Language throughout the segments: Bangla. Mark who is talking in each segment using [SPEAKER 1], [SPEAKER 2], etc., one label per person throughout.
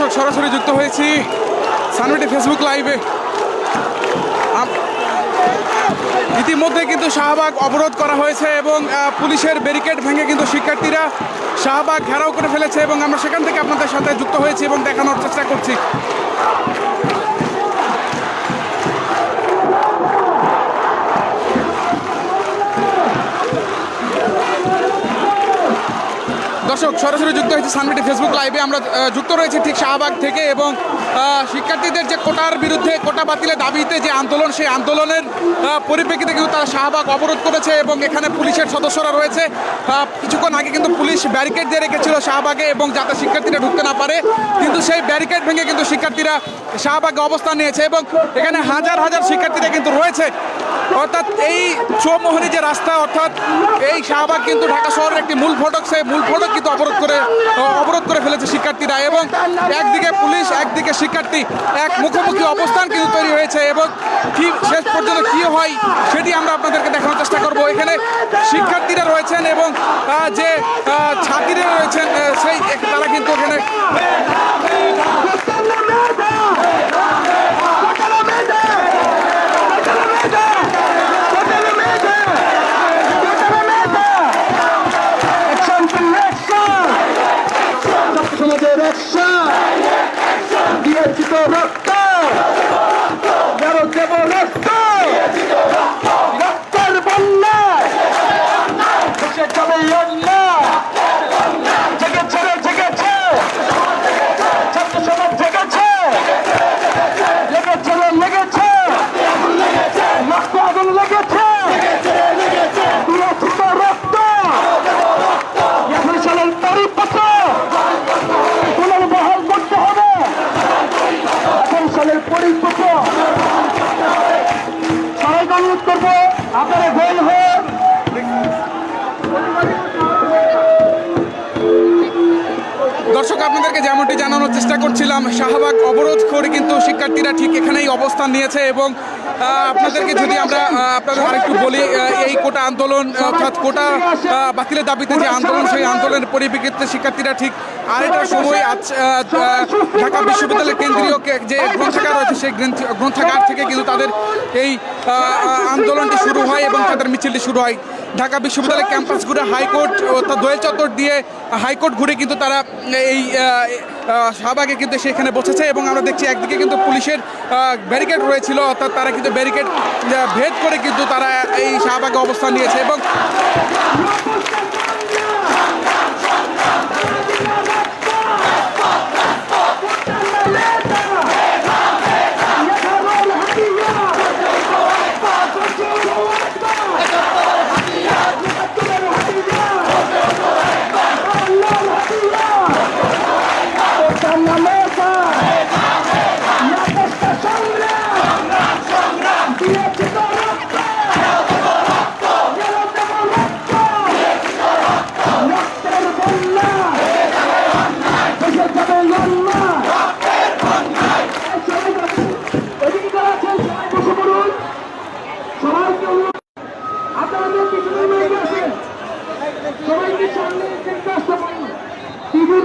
[SPEAKER 1] দর্শক সরাসরি যুক্ত হয়েছি সানমিটি ফেসবুক লাইভে ইতিমধ্যে কিন্তু শাহবাগ অবরোধ করা হয়েছে এবং পুলিশের ব্যারিকেড ভেঙে কিন্তু শিক্ষার্থীরা শাহবাগ ঘেরাও করে ফেলেছে এবং আমরা সেখান থেকে আপনাদের সাথে যুক্ত হয়েছি এবং দেখানোর চেষ্টা করছি। দর্শক, সরাসরি যুক্ত হয়েছে সানবিটি ফেসবুক লাইভে। আমরা যুক্ত রয়েছি ঠিক শাহবাগ থেকে এবং শিক্ষার্থীদের যে কোটার বিরুদ্ধে, কোটা বাতিলের দাবিতে যে আন্দোলন, সেই আন্দোলনের পরিপ্রেক্ষিতে কিন্তু তারা শাহবাগ অবরোধ করেছে এবং এখানে পুলিশের সদস্যরা রয়েছে। কিছুক্ষণ আগে কিন্তু পুলিশ ব্যারিকেড দিয়ে রেখেছিল শাহবাগে এবং যাতে শিক্ষার্থীরা ঢুকতে না পারে। কিন্তু সেই ব্যারিকেড ভেঙে কিন্তু শিক্ষার্থীরা শাহবাগে অবস্থান নিয়েছে এবং এখানে হাজার হাজার শিক্ষার্থীরা কিন্তু রয়েছে। অর্থাৎ এই চৌমোহনী যে রাস্তা, অর্থাৎ এই শাহবাগ কিন্তু ঢাকা শহরের একটি মূল ফটক, সেই মূল ফটক কিন্তু অবরোধ করে অবরোধ করে ফেলেছে শিক্ষার্থীরা এবং একদিকে পুলিশ, একদিকে শিক্ষার্থী, এক মুখোমুখি অবস্থান কিন্তু তৈরি হয়েছে এবং কি শেষ পর্যন্ত কি হয় সেটি আমরা আপনাদেরকে দেখানোর চেষ্টা করব। এখানে শিক্ষার্থীরা রয়েছেন এবং যে ছাত্রীরা রয়েছেন সেই, তারা কিন্তু এখানে
[SPEAKER 2] অ্যাকশন দিয়েছি তো রক্ত দেব রক্ত
[SPEAKER 1] দর্শক, আপনাদেরকে যেমনটি জানানোর চেষ্টা করছিলাম, শাহবাগ অবরোধ করে কিন্তু শিক্ষার্থীরা ঠিক এখানেই অবস্থান নিয়েছে এবং আপনাদেরকে যদি আমরা আপনাদের আরেকটু বলি এই কোটা আন্দোলন, অর্থাৎ কোটা বাতিলের দাবিতে যে আন্দোলন, সেই আন্দোলনের পরিপ্রেক্ষিতে শিক্ষার্থীরা ঠিক আড়াইটার সময় আজ ঢাকা বিশ্ববিদ্যালয়ের কেন্দ্রীয় যে গ্রন্থাগার রয়েছে, সেই গ্রন্থ- গ্রন্থাগার থেকে কিন্তু তাদের এই আন্দোলনটি শুরু হয় এবং তাদের মিছিলটি শুরু হয়। ঢাকা বিশ্ববিদ্যালয় ক্যাম্পাস ঘুরে হাইকোর্ট অর্থাৎ দোয়েল চত্বর দিয়ে হাইকোর্ট ঘুরে কিন্তু তারা এই শাহবাগে কিন্তু সেখানে বসেছে এবং আমরা দেখছি একদিকে কিন্তু পুলিশের ব্যারিকেড রয়েছিল, অর্থাৎ তারা কিন্তু ব্যারিকেড ভেদ করে কিন্তু তারা এই শাহবাগে অবস্থান নিয়েছে এবং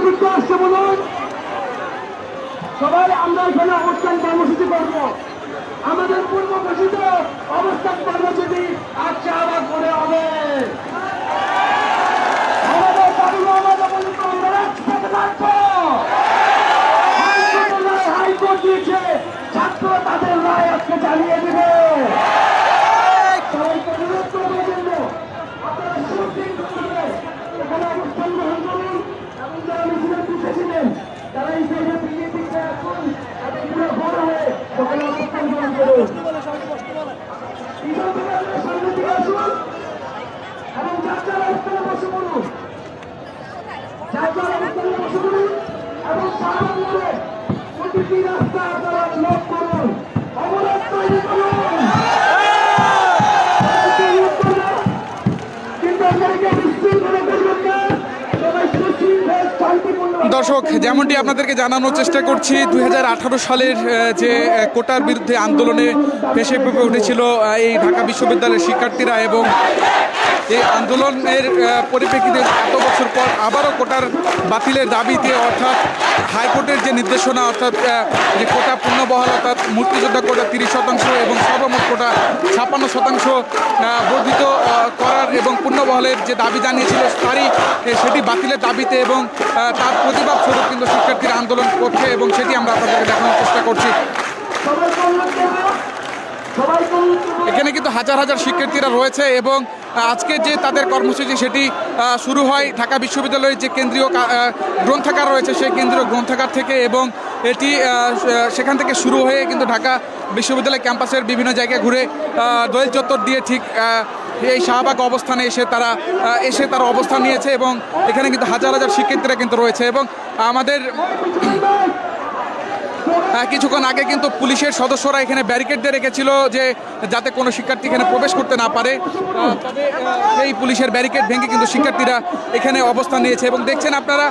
[SPEAKER 2] টিভির আসছে বলুন। সবাই আমরা এখানে অবস্থান কর্মসূচি করব। আমাদের পূর্ব ঘোষিত অবস্থান কর্মসূচি আজ শাহবাগ করে হবে আমাদের দাবি আমাদের বলিত আমরা রাজপথে থাকব হাইকোর্টের রায় হাইকোর্ট দিয়েছে ছাত্র তাদের রায় আজকে চালিয়ে দিবে সবাইকে অনুরোধ করব জন্য আপনারা সুদিন করে এখানে অবস্থান গ্রহণ করুন এবং যারা মিছিলের পিছিয়ে ছিলেন তারা এই সাইডে পিছিয়ে পিছিয়ে আসুন এবং পুরো বড় হয়ে ওখানে অবস্থান গ্রহণ করুন বিগত দিনের সামনে দিকে আসুন এবং যার যার অবস্থানে বসে পড়ুন যার যার অবস্থানে বসে পড়ুন এবং সারা করে প্রতিটি রাস্তা আপনারা ব্লক করুন অবরোধ তৈরি করুন কিন্তু আপনাদেরকে বিশৃঙ্খলা করবেন না সবাই সুশীল শান্তিপূর্ণ
[SPEAKER 1] দর্শক, যেমনটি আপনাদেরকে জানানোর চেষ্টা করছি, দুই হাজার আঠারো সালের যে কোটার বিরুদ্ধে আন্দোলনে পেপে উঠেছিল এই ঢাকা বিশ্ববিদ্যালয়ের শিক্ষার্থীরা এবং এই আন্দোলনের পরিপ্রেক্ষিতে এত বছর পর আবারও কোটার বাতিলের দাবিতে অর্থাৎ হাইকোর্টের যে নির্দেশনা অর্থাৎ যে কোটা পূর্ণবহাল অর্থাৎ মুক্তিযোদ্ধা কোটা তিরিশ শতাংশ এবং সর্বমোট কোটা ছাপ্পান্ন শতাংশ বর্ধিত করার এবং পূর্ণবহালের যে দাবি জানিয়েছিল তারই সেটি বাতিলের দাবিতে এবং তার প্রতিবাদ স্বরূপ কিন্তু শিক্ষার্থীরা আন্দোলন করছে এবং সেটি আমরা আপনাদেরকে দেখানোর চেষ্টা করছি। এখানে কিন্তু হাজার হাজার শিক্ষার্থীরা রয়েছে এবং আজকে যে তাদের কর্মসূচি সেটি শুরু হয় ঢাকা বিশ্ববিদ্যালয়ের যে কেন্দ্রীয় গ্রন্থাগার রয়েছে সেই কেন্দ্রীয় গ্রন্থাগার থেকে এবং এটি সেখান থেকে শুরু হয়ে কিন্তু ঢাকা বিশ্ববিদ্যালয় ক্যাম্পাসের বিভিন্ন জায়গায় ঘুরে দোয়েল চত্বর দিয়ে ঠিক এই শাহবাগ অবস্থানে এসে তারা এসে তারা অবস্থান নিয়েছে এবং এখানে কিন্তু হাজার হাজার শিক্ষার্থীরা কিন্তু রয়েছে এবং আমাদের কিছুক্ষণ আগে কিন্তু পুলিশের সদস্যরা এখানে ব্যারিকেড দিয়ে রেখেছিল যে যাতে কোনো শিক্ষার্থী এখানে প্রবেশ করতে না পারে। তবে পুলিশের ব্যারিকেড ভেঙে কিন্তু শিক্ষার্থীরা এখানে অবস্থান নিয়েছে এবং দেখছেন আপনারা